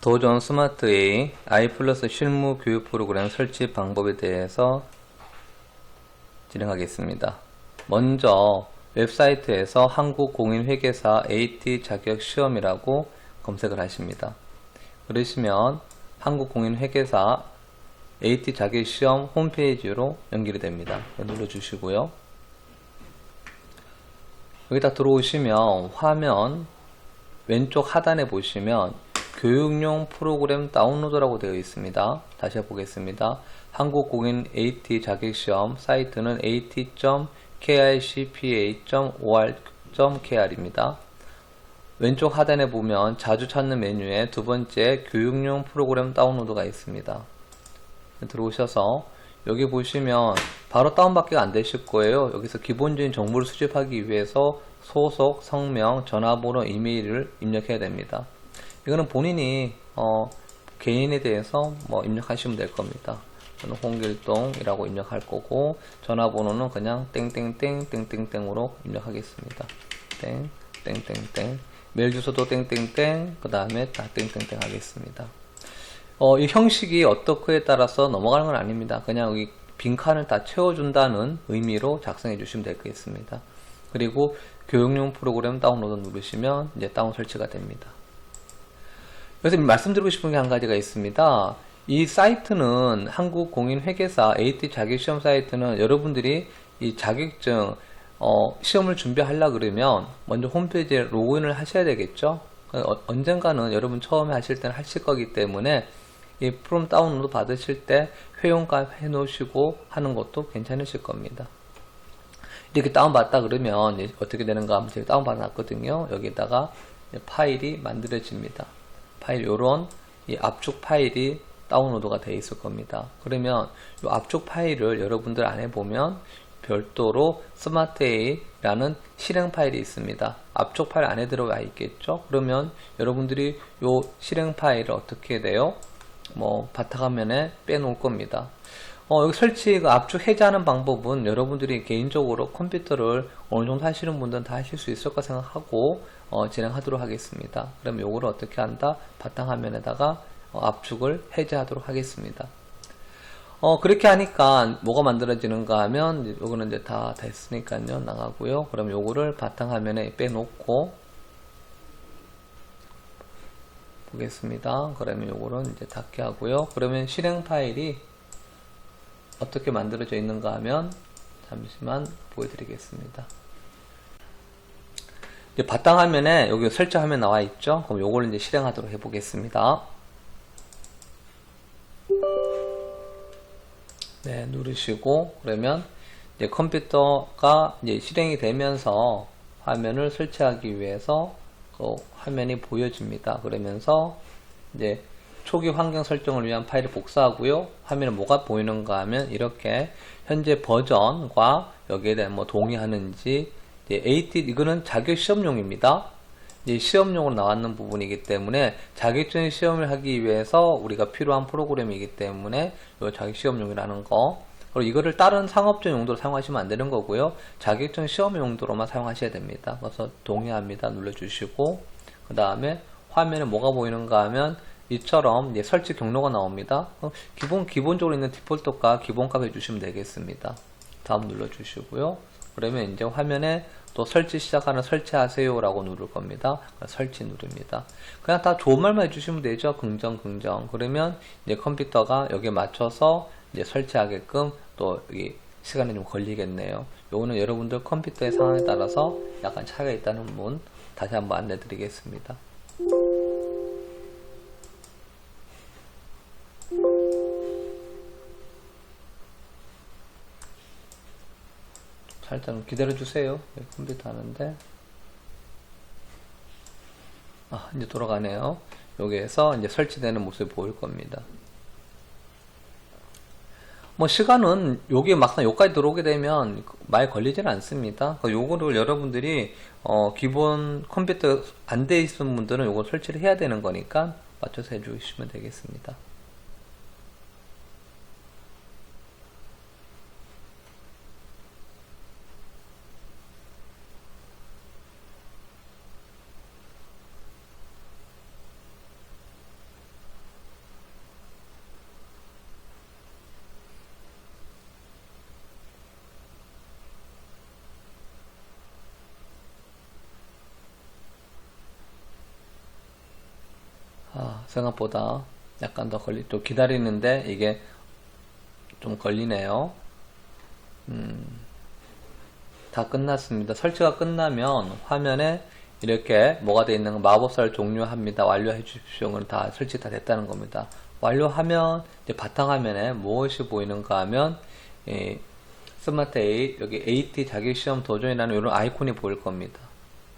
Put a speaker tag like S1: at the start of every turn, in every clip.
S1: 도전 스마트 A I 플러스 실무 교육 프로그램 설치 방법에 대해서 진행하겠습니다. 먼저 웹사이트에서 한국공인회계사 AT 자격 시험이라고 검색을 하십니다. 그러시면 한국공인회계사 AT 자격 시험 홈페이지로 연결이 됩니다. 눌러주시고요. 여기다 들어오시면 화면 왼쪽 하단에 보시면 교육용 프로그램 다운로드라고 되어 있습니다. 다시 해보겠습니다. 한국공인 AT 자격시험 사이트는 at.kicpa.or.kr입니다. 왼쪽 하단에 보면 자주 찾는 메뉴에 두 번째 교육용 프로그램 다운로드가 있습니다. 들어오셔서 여기 보시면 바로 다운받기가 안 되실 거예요. 여기서 기본적인 정보를 수집하기 위해서 소속, 성명, 전화번호, 이메일을 입력해야 됩니다. 이거는 본인이 어, 개인에 대해서 뭐 입력하시면 될 겁니다. 저는 홍길동이라고 입력할 거고 전화번호는 그냥 땡땡땡 땡땡땡으로 입력하겠습니다. 땡 땡땡땡 메일 주소도 땡땡땡 그 다음에 다 땡땡땡 하겠습니다. 어, 이 형식이 어떻게에 따라서 넘어가는 건 아닙니다. 그냥 여기 빈칸을 다 채워준다는 의미로 작성해 주시면 되겠습니다. 그리고 교육용 프로그램 다운로드 누르시면 이제 다운 설치가 됩니다. 그래서 말씀드리고 싶은 게 한 가지가 있습니다. 이 사이트는 한국 공인 회계사 AT 자격 시험 사이트는 여러분들이 이 자격증 어, 시험을 준비하려 그러면 먼저 홈페이지에 로그인을 하셔야 되겠죠. 어, 언젠가는 여러분 처음에 하실 때는 하실 거기 때문에 이 프롬 다운로드 받으실 때 회원가입 해 놓으시고 하는 것도 괜찮으실 겁니다. 이렇게 다운받다 그러면 어떻게 되는가 하면 제가 다운받았거든요. 여기다가 파일이 만들어집니다. 파일 요런 이 압축 파일이 다운로드가 되어 있을 겁니다. 그러면 이 압축 파일을 여러분들 안에 보면 별도로 스마트A라는 실행 파일이 있습니다. 압축 파일 안에 들어가 있겠죠. 그러면 여러분들이 요 실행 파일을 어떻게 돼요? 뭐 바탕화면에 빼놓을 겁니다. 어, 여기 설치 그 압축 해제하는 방법은 여러분들이 개인적으로 컴퓨터를 어느 정도 하시는 분들은 다 하실 수 있을 까 생각하고 어, 진행하도록 하겠습니다. 그럼 요거를 어떻게 한다? 바탕화면에다가 어, 압축을 해제하도록 하겠습니다. 어, 그렇게 하니까 뭐가 만들어지는가 하면 요거는 이제 다 됐으니까요. 나가고요. 그럼 요거를 바탕화면에 빼놓고 보겠습니다. 그러면 요거는 이제 닫게 하고요. 그러면 실행 파일이 어떻게 만들어져 있는가 하면 잠시만 보여드리겠습니다. 이제 바탕 화면에 여기 설정 화면 나와 있죠. 그럼 요걸 이제 실행하도록 해보겠습니다. 네, 누르시고 그러면 이제 컴퓨터가 이제 실행이 되면서 화면을 설치하기 위해서 그 화면이 보여집니다. 그러면서 이제 초기 환경 설정을 위한 파일을 복사하고요. 화면에 뭐가 보이는가 하면 이렇게 현재 버전과 여기에 대한 뭐 동의하는지 AT 이거는 자격 시험용입니다. 이제 시험용으로 나왔는 부분이기 때문에 자격증 시험을 하기 위해서 우리가 필요한 프로그램이기 때문에 이 자격 시험용이라는 거 그리고 이거를 다른 상업적 용도로 사용하시면 안 되는 거고요. 자격증 시험 용도로만 사용하셔야 됩니다. 그래서 동의합니다. 눌러주시고 그 다음에 화면에 뭐가 보이는가 하면 이처럼 이제 설치 경로가 나옵니다. 어, 기본 기본적으로 있는 디폴트 값 기본값 해주시면 되겠습니다. 다음 눌러주시고요. 그러면 이제 화면에 또 설치 시작하는 설치하세요 라고 누를 겁니다. 설치 누릅니다. 그냥 다 좋은 말만 해주시면 되죠. 긍정 긍정. 그러면 이제 컴퓨터가 여기에 맞춰서 이제 설치하게끔 또 여기 시간이 좀 걸리겠네요. 요거는 여러분들 컴퓨터의 상황에 따라서 약간 차이가 있다는 분 다시 한번 안내 드리겠습니다. 살짝 기다려 주세요. 컴퓨터 하는데. 아, 이제 돌아가네요. 여기에서 이제 설치되는 모습이 보일 겁니다. 뭐 시간은 여기 막상 여기까지 들어오게 되면 많이 걸리지는 않습니다. 그 요거를 여러분들이 어 기본 컴퓨터 안 돼 있는 분들은 요거 설치를 해야 되는 거니까 맞춰서 해주시면 되겠습니다. 아, 생각보다 약간 더 걸리, 또 기다리는데 이게 좀 걸리네요. 음, 다 끝났습니다. 설치가 끝나면 화면에 이렇게 뭐가 되어 있는 건 마법사를 종료합니다. 완료해 주십시오. 그럼 다 설치 다 됐다는 겁니다. 완료하면 이제 바탕화면에 무엇이 보이는가 하면 이 스마트 A 여기 AT 자기 시험 도전이라는 이런 아이콘이 보일 겁니다.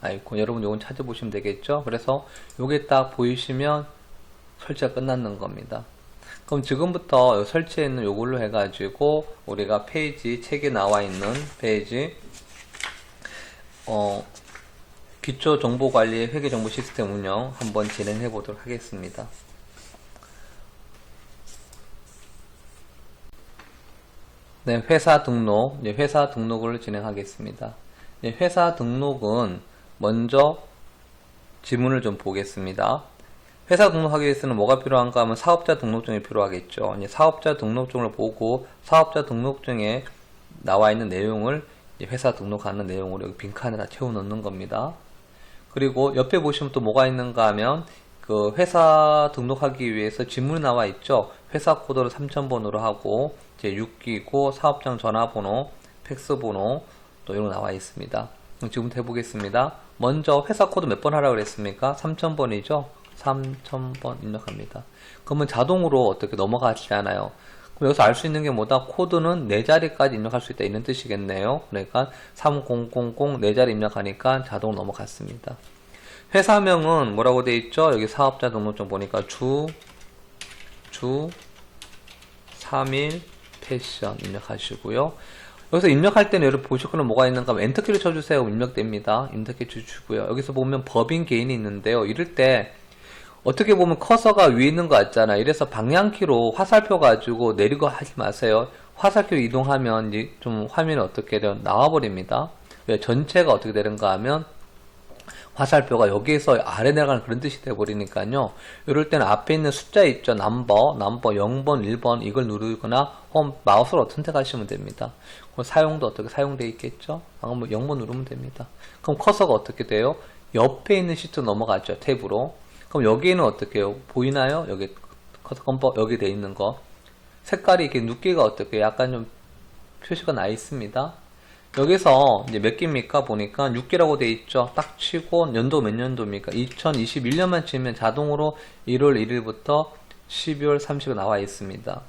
S1: 아이콘 여러분 요건 찾아보시면 되겠죠. 그래서 요게 딱 보이시면 설치가 끝났는 겁니다. 그럼 지금부터 설치해 있는 요걸로 해가지고 우리가 페이지 책에 나와 있는 페이지 어, 기초 정보 관리 회계 정보 시스템 운영 한번 진행해 보도록 하겠습니다. 네, 회사 등록, 네, 회사 등록을 진행하겠습니다. 네, 회사 등록은 먼저 지문을 좀 보겠습니다. 회사 등록하기 위해서는 뭐가 필요한가 하면 사업자 등록증이 필요하겠죠. 이제 사업자 등록증을 보고 사업자 등록증에 나와 있는 내용을 회사 등록하는 내용으로 여기 빈칸에다 채워 넣는 겁니다. 그리고 옆에 보시면 또 뭐가 있는가 하면 그 회사 등록하기 위해서 지문이 나와 있죠. 회사 코드를 3000번으로 하고 이제 6기고 사업장 전화번호, 팩스 번호 또 이런 거 나와 있습니다. 지금부터 해보겠습니다. 먼저 회사 코드 몇 번 하라고 그랬습니까? 3000번이죠. 3000번 입력합니다. 그러면 자동으로 어떻게 넘어가지 않아요. 그럼 여기서 알 수 있는 게 뭐다? 코드는 4자리까지 입력할 수 있다. 이런 뜻이겠네요. 그러니까 3000 4자리 입력하니까 자동으로 넘어갔습니다. 회사명은 뭐라고 돼 있죠? 여기 사업자 등록증 보니까 주, 주, 3일, 패션 입력하시고요. 여기서 입력할 때는 여러분 보실 거는 뭐가 있는가 하면 엔터키를 쳐주세요. 입력됩니다. 엔터키 주시고요. 여기서 보면 법인 개인이 있는데요. 이럴 때 어떻게 보면 커서가 위에 있는 것 같잖아. 이래서 방향키로 화살표 가지고 내리고 하지 마세요. 화살키로 이동하면 좀 화면이 어떻게 돼요? 나와버립니다. 왜 전체가 어떻게 되는가 하면 화살표가 여기에서 아래 내려가는 그런 뜻이 돼버리니까요. 이럴 때는 앞에 있는 숫자 있죠. 넘버, 넘버 0번, 1번 이걸 누르거나 홈 마우스로 선택하시면 됩니다. 그럼 사용도 어떻게 사용되어 있겠죠? 방금 뭐 0번 누르면 됩니다. 그럼 커서가 어떻게 돼요? 옆에 있는 시트 넘어가죠. 탭으로. 그럼 여기에는 어떻게 해요? 보이나요? 여기 커서 컴퍼 여기 돼 있는 거. 색깔이 이렇게 눕기가 어떻게 약간 좀 표시가 나 있습니다. 여기서 이제 몇 개입니까? 보니까 6개라고 돼 있죠. 딱 치고 연도 몇 년도입니까? 2021년만 치면 자동으로 1월 1일부터 12월 30일 나와 있습니다.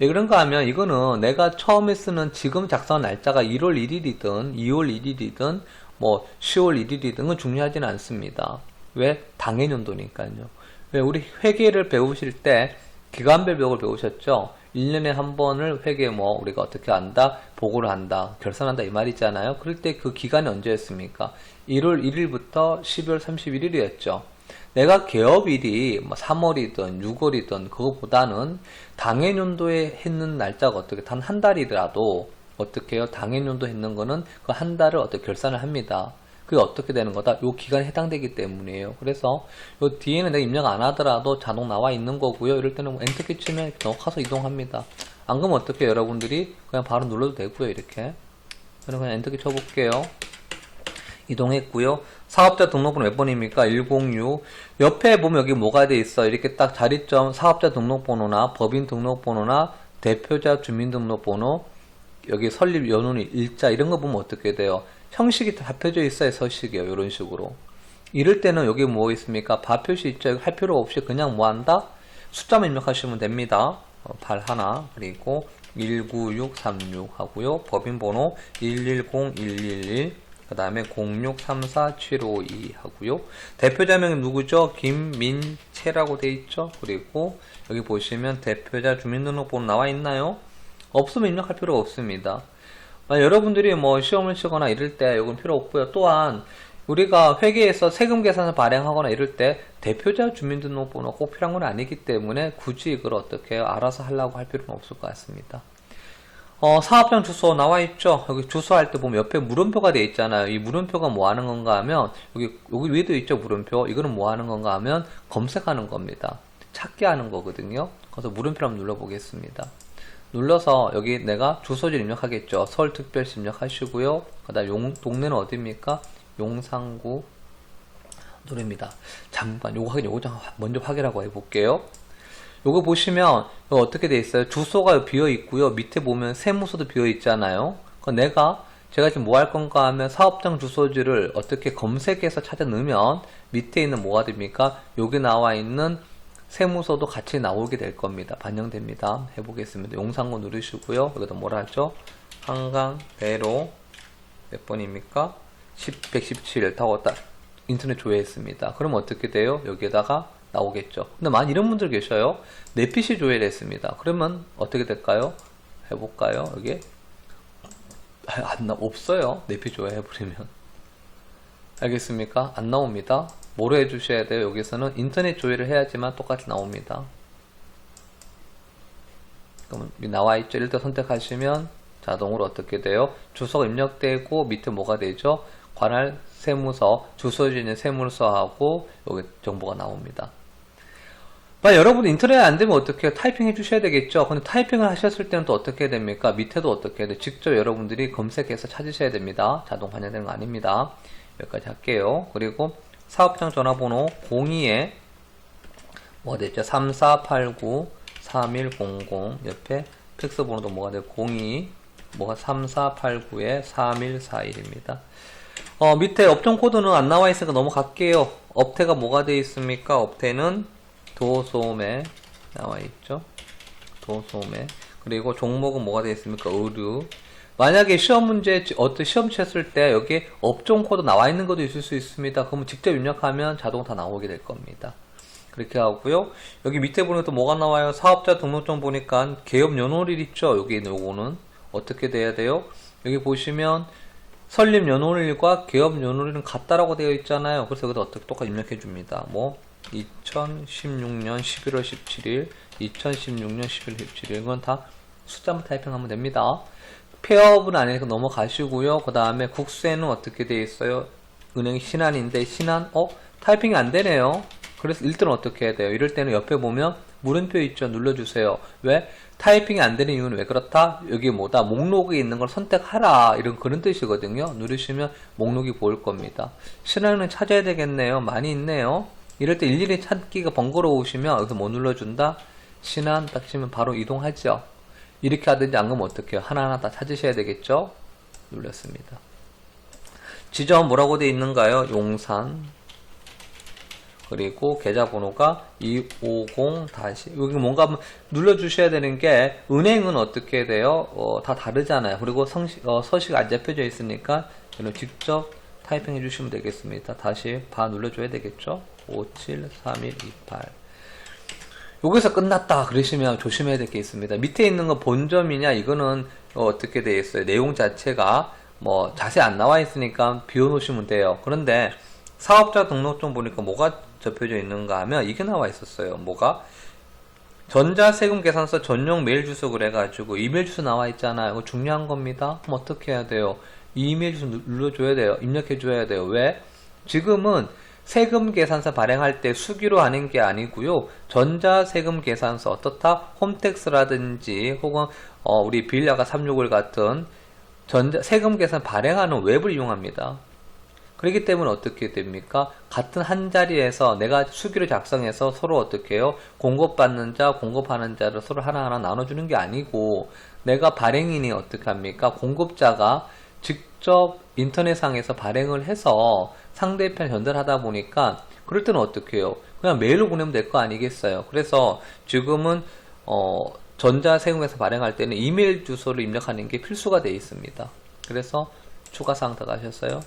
S1: 왜 그런가 하면 이거는 내가 처음에 쓰는 지금 작성한 날짜가 1월 1일이든 2월 1일이든 뭐 10월 1일이든 건 중요하지는 않습니다. 왜? 당해년도니까요. 왜 우리 회계를 배우실 때 기간별 벽을 배우셨죠? 1년에 한 번을 회계 뭐 우리가 어떻게 한다? 보고를 한다. 결산한다 이 말이잖아요. 그럴 때 그 기간이 언제였습니까? 1월 1일부터 12월 31일이었죠. 내가 개업일이 뭐 3월이든 6월이든 그거보다는 당해년도에 했는 날짜가 어떻게 단 한 달이더라도 어떻게 해요? 당해년도 했는 거는 그 한 달을 어떻게 결산을 합니다. 그게 어떻게 되는 거다? 요 기간에 해당되기 때문이에요. 그래서 요 뒤에는 내가 입력 안 하더라도 자동 나와 있는 거고요. 이럴 때는 뭐 엔터키 치면 넣어서 이동합니다. 안 그러면 어떻게 여러분들이 그냥 바로 눌러도 되고요. 이렇게. 저는 그냥 엔터키 쳐볼게요. 이동했고요. 사업자 등록번호 몇 번입니까? 106. 옆에 보면 여기 뭐가 돼 있어? 이렇게 딱 자리점 사업자 등록번호나 법인 등록번호나 대표자 주민등록번호 여기 설립 연원이 일자 이런 거 보면 어떻게 돼요? 형식이 다 펴져 있어요. 서식이요. 이런 식으로. 이럴 때는 여기 뭐 있습니까? 바표시 있죠. 할 필요 없이 그냥 뭐 한다? 숫자만 입력하시면 됩니다. 어, 발 하나 그리고 19636 하고요. 법인번호 110111 그 다음에 0634752 하고요. 대표자명이 누구죠? 김민채라고 돼 있죠. 그리고 여기 보시면 대표자 주민등록번호 나와 있나요? 없으면 입력할 필요가 없습니다. 아, 여러분들이 뭐 시험을 치거나 이럴 때 이건 필요 없고요. 또한 우리가 회계에서 세금 계산을 발행하거나 이럴 때 대표자 주민등록번호 꼭 필요한 건 아니기 때문에 굳이 이걸 어떻게 알아서 하려고 할 필요는 없을 것 같습니다. 어, 사업장 주소 나와 있죠? 여기 주소 할 때 보면 옆에 물음표가 되어 있잖아요. 이 물음표가 뭐 하는 건가 하면 여기 여기 위에도 있죠 물음표. 이거는 뭐 하는 건가 하면 검색하는 겁니다. 찾기 하는 거거든요. 그래서 물음표 한번 눌러 보겠습니다. 눌러서 여기 내가 주소지를 입력하겠죠. 서울특별시 입력하시고요. 그 다음 용, 동네는 어디입니까? 용산구 누릅니다. 잠깐 요거 확인 요거 좀 먼저 확인하고 해볼게요. 요거 보시면 이거 어떻게 돼 있어요? 주소가 비어 있고요. 밑에 보면 세무서도 비어 있잖아요. 그 내가 제가 지금 뭐 할 건가 하면 사업장 주소지를 어떻게 검색해서 찾아 넣으면 밑에 있는 뭐가 됩니까? 여기 나와 있는 세무서도 같이 나오게 될 겁니다. 반영됩니다. 해보겠습니다. 용산고 누르시고요. 여기다 뭐라 하죠? 한강 대로 몇 번입니까? 10, 117 타고 딱 인터넷 조회했습니다. 그럼 어떻게 돼요? 여기에다가 나오겠죠. 근데 많이 이런 분들 계셔요. 내 PC 조회를 했습니다. 그러면 어떻게 될까요? 해볼까요? 여기 아, 안 나, 없어요. 내 PC 조회 해버리면. 알겠습니까? 안 나옵니다. 뭐로 해주셔야 돼요? 여기서는 인터넷 조회를 해야지만 똑같이 나옵니다. 그러면 여기 나와 있죠? 일단 선택하시면 자동으로 어떻게 돼요? 주소가 입력되고 밑에 뭐가 되죠? 관할 세무서, 주소지 있는 세무서하고 여기 정보가 나옵니다. 만약 여러분 인터넷 안 되면 어떻게 해요? 타이핑 해주셔야 되겠죠? 근데 타이핑을 하셨을 때는 또 어떻게 됩니까? 밑에도 어떻게 해야 돼요? 직접 여러분들이 검색해서 찾으셔야 됩니다. 자동 반영되는 거 아닙니다. 여기까지 할게요. 그리고 사업장 전화번호 02에 뭐가 됐죠? 3489 3100 옆에 팩스 번호도 뭐가 돼요? 02 뭐가 3489에 3141입니다. 어, 밑에 업종 코드는 안 나와 있으니까 넘어갈게요. 업태가 뭐가 되어 있습니까? 업태는 도소매 나와 있죠. 도소매. 그리고 종목은 뭐가 되어 있습니까? 의류. 만약에 시험 문제, 어떤 시험 쳤을 때 여기에 업종 코드 나와 있는 것도 있을 수 있습니다. 그러면 직접 입력하면 자동 다 나오게 될 겁니다. 그렇게 하고요. 여기 밑에 보면 또 뭐가 나와요? 사업자 등록증 보니까 개업 연월일 있죠? 여기 요거는 어떻게 돼야 돼요? 여기 보시면 설립 연월일과 개업 연월일은 같다라고 되어 있잖아요. 그래서 여기다 어떻게 똑같이 입력해 줍니다. 뭐 2016년 11월 17일, 2016년 11월 17일 이건 다 숫자만 타이핑하면 됩니다. 폐업은 아니니까 넘어가시고요. 그 다음에 국세는 어떻게 되어 있어요? 은행이 신한인데 신한 어 타이핑이 안 되네요. 그래서 일단 어떻게 해야 돼요? 이럴 때는 옆에 보면 물음표 있죠? 눌러주세요. 왜? 타이핑이 안 되는 이유는 왜 그렇다? 여기 뭐다? 목록에 있는 걸 선택하라. 이런 그런 뜻이거든요. 누르시면 목록이 보일 겁니다. 신한은행 찾아야 되겠네요. 많이 있네요. 이럴 때 일일이 찾기가 번거로우시면 여기서 뭐 눌러준다? 신한 딱 치면 바로 이동하죠. 이렇게 하든지 안 그러면 어떡해요? 하나하나 다 찾으셔야 되겠죠? 눌렀습니다. 지점 뭐라고 돼 있는가요? 용산. 그리고 계좌번호가 250 다시 여기 뭔가 눌러주셔야 되는 게 은행은 어떻게 돼요? 어, 다 다르잖아요. 그리고 성시, 어, 서식 안 잡혀져 있으니까 이런 직접 타이핑 해 주시면 되겠습니다. 다시 바 눌러줘야 되겠죠? 573128 여기서 끝났다 그러시면 조심해야 될 게 있습니다. 밑에 있는 거 본점이냐 이거는 어, 어떻게 되어 있어요? 내용 자체가 뭐 자세히 안 나와 있으니까 비워놓으시면 돼요. 그런데 사업자 등록증 보니까 뭐가 접혀져 있는가 하면 이게 나와 있었어요. 뭐가? 전자세금 계산서 전용 메일 주소 그래가지고 이메일 주소 나와 있잖아요. 이거 중요한 겁니다. 그럼 어떻게 해야 돼요? 이 이메일 주소 눌러줘야 돼요. 입력해줘야 돼요. 왜? 지금은 세금 계산서 발행할 때 수기로 하는 게 아니고요. 전자 세금 계산서 어떻다? 홈택스라든지 혹은 어, 우리 빌라가 361 같은 전자 세금 계산 발행하는 웹을 이용합니다. 그렇기 때문에 어떻게 됩니까? 같은 한 자리에서 내가 수기로 작성해서 서로 어떻게 해요? 공급받는 자, 공급하는 자를 서로 하나하나 나눠주는 게 아니고 내가 발행인이 어떻게 합니까? 공급자가 직접 인터넷상에서 발행을 해서 상대편 전달하다 보니까 그럴 때는 어떻게 해요? 그냥 메일로 보내면 될 거 아니겠어요? 그래서 지금은 어, 전자세금에서 발행할 때는 이메일 주소를 입력하는 게 필수가 되어 있습니다. 그래서 추가사항 들어가셨어요?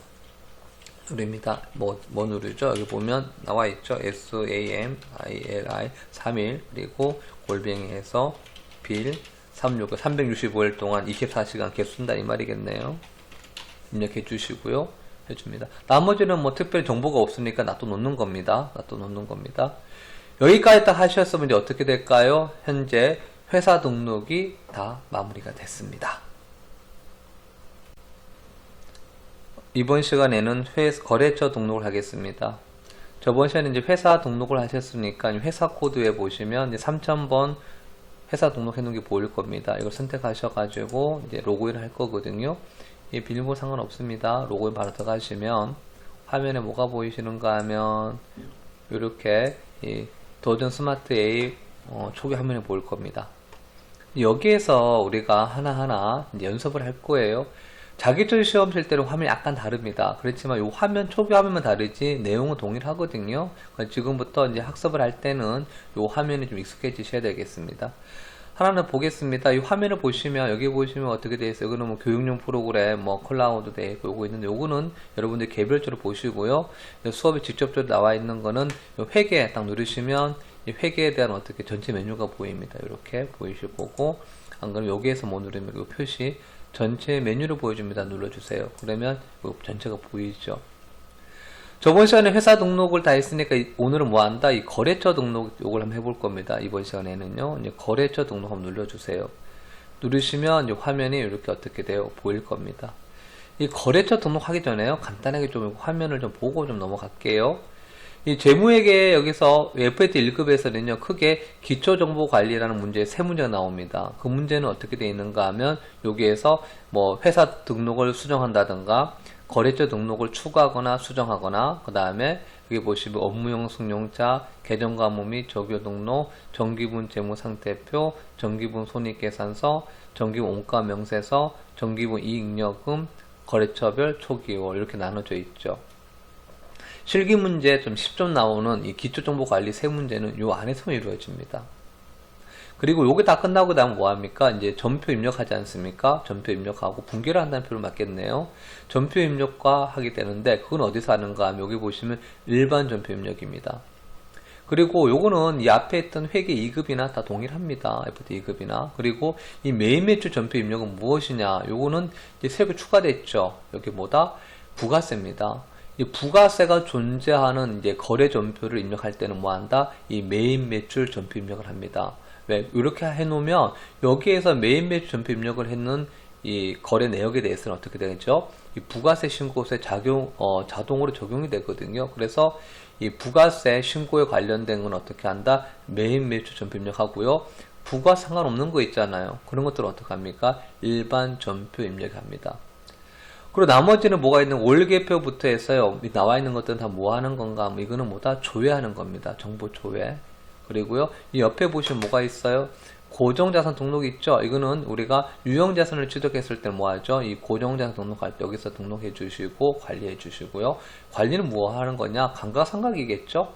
S1: 누릅니다. 뭐, 뭐 누르죠? 여기 보면 나와 있죠? SAMILI 3일 그리고 골뱅이에서 빌 36, 365일 동안 24시간 계속 쓴다 이 말이겠네요. 입력해 주시고요. 해줍니다. 나머지는 뭐 특별 정보가 없으니까 놔둬 놓는 겁니다. 놔둬 놓는 겁니다. 여기까지 딱 하셨으면 이제 어떻게 될까요? 현재 회사 등록이 다 마무리가 됐습니다. 이번 시간에는 회, 거래처 등록을 하겠습니다. 저번 시간에 이제 회사 등록을 하셨으니까 회사 코드에 보시면 이제 3000번 회사 등록해 놓은 게 보일 겁니다. 이걸 선택하셔가지고 이제 로그인 할 거거든요. 이 비밀번호 상관없습니다. 로그인 바로 들어가시면 화면에 뭐가 보이시는가 하면 이렇게 이 도전 스마트 A 어, 초기 화면에 보일 겁니다. 여기에서 우리가 하나하나 연습을 할 거예요. 자기초기 시험 칠 때는 화면이 약간 다릅니다. 그렇지만 이 화면 초기 화면만 다르지 내용은 동일하거든요. 그러니까 지금부터 이제 학습을 할 때는 이 화면이 좀 익숙해지셔야 되겠습니다. 하나는 보겠습니다. 이 화면을 보시면 여기 보시면 어떻게 되어 있어요? 이거는 뭐 교육용 프로그램, 뭐 클라우드 되어 있고 요거 있는데 요거는 여러분들 개별적으로 보시고요. 수업에 직접적으로 나와 있는 거는 요 회계 딱 누르시면 이 회계에 대한 어떻게 전체 메뉴가 보입니다. 이렇게 보이실 거고 안 그러면 여기에서 뭐 누르면 이 표시 전체 메뉴를 보여줍니다. 눌러주세요. 그러면 이 전체가 보이죠. 저번 시간에 회사 등록을 다 했으니까 이- 오늘은 뭐 한다? 이 거래처 등록 요걸 한번 해볼 겁니다. 이번 시간에는요. 이제 거래처 등록 한번 눌러주세요. 누르시면 이제 화면이 이렇게 어떻게 돼요? 보일 겁니다. 이 거래처 등록하기 전에요. 간단하게 좀 화면을 좀 보고 좀 넘어갈게요. 이 재무회계 여기서 FAT 1급에서는요, 크게 기초정보관리라는 문제 세 문제가 나옵니다. 그 문제는 어떻게 되어 있는가 하면, 여기에서 뭐 회사 등록을 수정한다든가, 거래처 등록을 추가하거나 수정하거나, 그 다음에 여기 보시면 업무용 승용차, 계정 과목 및 적용 등록, 정기분 재무 상태표, 정기분 손익계산서, 정기분 원가 명세서, 정기분 이익여금, 거래처별 초기월 이렇게 나눠져 있죠. 실기 문제 좀 10점 나오는 이 기초정보관리 세 문제는 요 안에서만 이루어집니다. 그리고 요게 다 끝나고 나면 뭐합니까? 이제 전표 입력하지 않습니까? 전표 입력하고 분기를 한다는 표를 맞겠네요. 전표 입력과 하게 되는데 그건 어디서 하는가 여기 보시면 일반 전표 입력입니다. 그리고 요거는 이 앞에 있던 회계 2급이나 다 동일합니다. FT 2급이나. 그리고 이 메인 매출 전표 입력은 무엇이냐? 요거는 이제 새롭게 추가됐죠. 여기 뭐다? 부가세입니다. 이 부가세가 존재하는 이제 거래 전표를 입력할 때는 뭐 한다? 이 메인 매출 전표 입력을 합니다. 왜? 이렇게 해놓으면 여기에서 메인 매출 전표 입력을 했는 이 거래 내역에 대해서는 어떻게 되겠죠? 이 부가세 신고세 작용, 어, 자동으로 적용이 되거든요. 그래서 이 부가세 신고에 관련된 건 어떻게 한다? 메인 매출 전표 입력하고요. 부가 상관없는 거 있잖아요. 그런 것들은 어떻게 합니까? 일반 전표 입력합니다. 그리고 나머지는 뭐가 있는 월계표부터 해서요. 이 나와 있는 것들은 다 뭐 하는 건가? 뭐 이거는 뭐다? 조회하는 겁니다. 정보 조회. 그리고요. 이 옆에 보시면 뭐가 있어요? 고정자산 등록 있죠? 이거는 우리가 유형자산을 취득했을 때 뭐 하죠? 이 고정자산 등록할 때 여기서 등록해 주시고 관리해 주시고요. 관리는 뭐 하는 거냐? 감가상각이겠죠?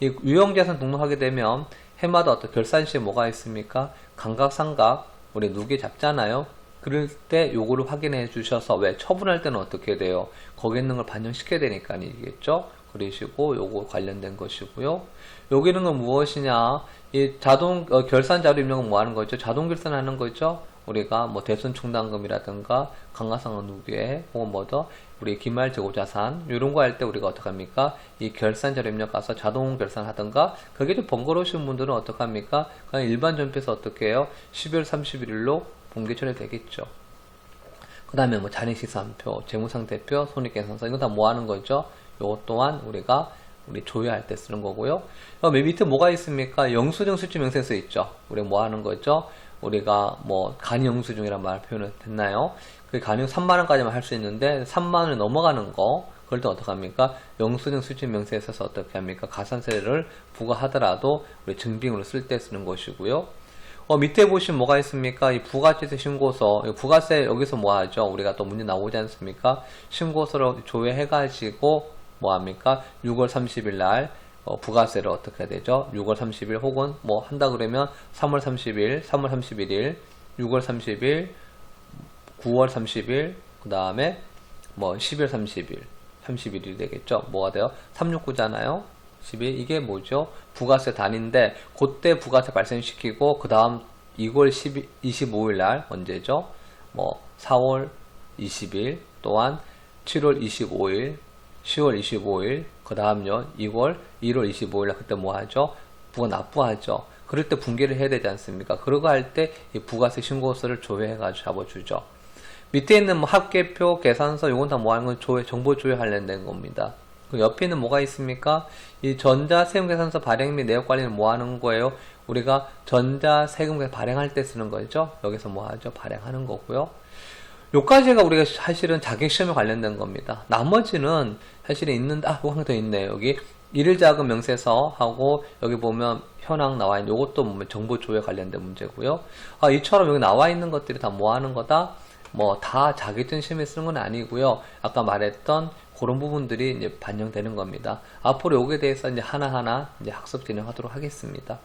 S1: 이 유형자산 등록하게 되면 해마다 어떤 결산시에 뭐가 있습니까? 감각상각 우리 누계 잡잖아요. 그럴 때 요거를 확인해 주셔서 왜 처분할 때는 어떻게 돼요? 거기 있는 걸 반영시켜야 되니까 아니겠죠? 그러시고 요거 관련된 것이고요. 여기는 건 무엇이냐? 이 자동 어, 결산 자료 입력은 뭐 하는 거죠? 자동 결산하는 거죠? 우리가 뭐 대손 충당금이라든가 강가상각 누계 혹은 뭐더 우리 기말 재고 자산 이런 거 할 때 우리가 어떻게 합니까? 이 결산 자료 입력 가서 자동 결산하든가 그게 좀 번거로우신 분들은 어떻게 합니까? 그냥 일반 전표에서 어떻게 해요? 12월 31일로 공개 처리되겠죠. 그 다음에 뭐 잔액시산표, 재무상태표, 손익계산서 이거 다 뭐 하는 거죠? 요것 또한 우리가 우리 조회할 때 쓰는 거고요. 어, 맨 밑에 뭐가 있습니까? 영수증 수치 명세서 있죠. 우리 뭐 하는 거죠? 우리가 뭐 간이 영수증이란 말 표현을 됐나요? 그 간이 3만 원까지만 할 수 있는데 3만 원이 넘어가는 거 그럴 때 어떻게 합니까? 영수증 수치 명세에 있어서 어떻게 합니까? 가산세를 부과하더라도 우리 증빙으로 쓸 때 쓰는 것이고요. 어, 밑에 보시면 뭐가 있습니까? 이 부가세 신고서, 이 부가세 여기서 뭐 하죠? 우리가 또 문제 나오지 않습니까? 신고서를 조회해가지고 뭐 합니까? 6월 30일 날 어, 부가세를 어떻게 해야 되죠? 6월 30일 혹은 뭐 한다 그러면 3월 30일, 3월 31일, 6월 30일, 9월 30일, 그 다음에 뭐 10월 30일, 31일이 되겠죠? 뭐가 돼요? 369잖아요? 12 이게 뭐죠? 부가세 단인데 그때 부가세 발생시키고 그 다음 2월 12, 25일 날 언제죠? 뭐 4월 20일 또한 7월 25일 10월 25일 그 다음요 2월 1월 25일 날 그때 뭐 하죠? 부가 납부하죠. 그럴 때 분개를 해야 되지 않습니까? 그러고 할 때 이 부가세 신고서를 조회해가지고 잡아주죠. 밑에 있는 뭐 합계표, 계산서 요건 다 뭐 하는 건 조회, 정보 조회 관련된 겁니다. 그 옆에는 뭐가 있습니까? 이 전자 세금 계산서 발행 및 내역 관리는 뭐 하는 거예요? 우리가 전자 세금 발행할 때 쓰는 거죠. 여기서 뭐 하죠? 발행하는 거고요. 요까지가 우리가 사실은 자격 시험에 관련된 겁니다. 나머지는 사실은 있는데, 아, 요거 하나 더 있네요. 여기 일일 자금 명세서 하고 여기 보면 현황 나와 있는 요것도 보면 정보 조회 관련된 문제고요. 아, 이처럼 여기 나와 있는 것들이 다 뭐 하는 거다? 뭐 다 자격증 시험에 쓰는 건 아니고요. 아까 말했던 그런 부분들이 이제 반영되는 겁니다. 앞으로 요게 대해서 이제 하나하나 이제 학습 진행하도록 하겠습니다.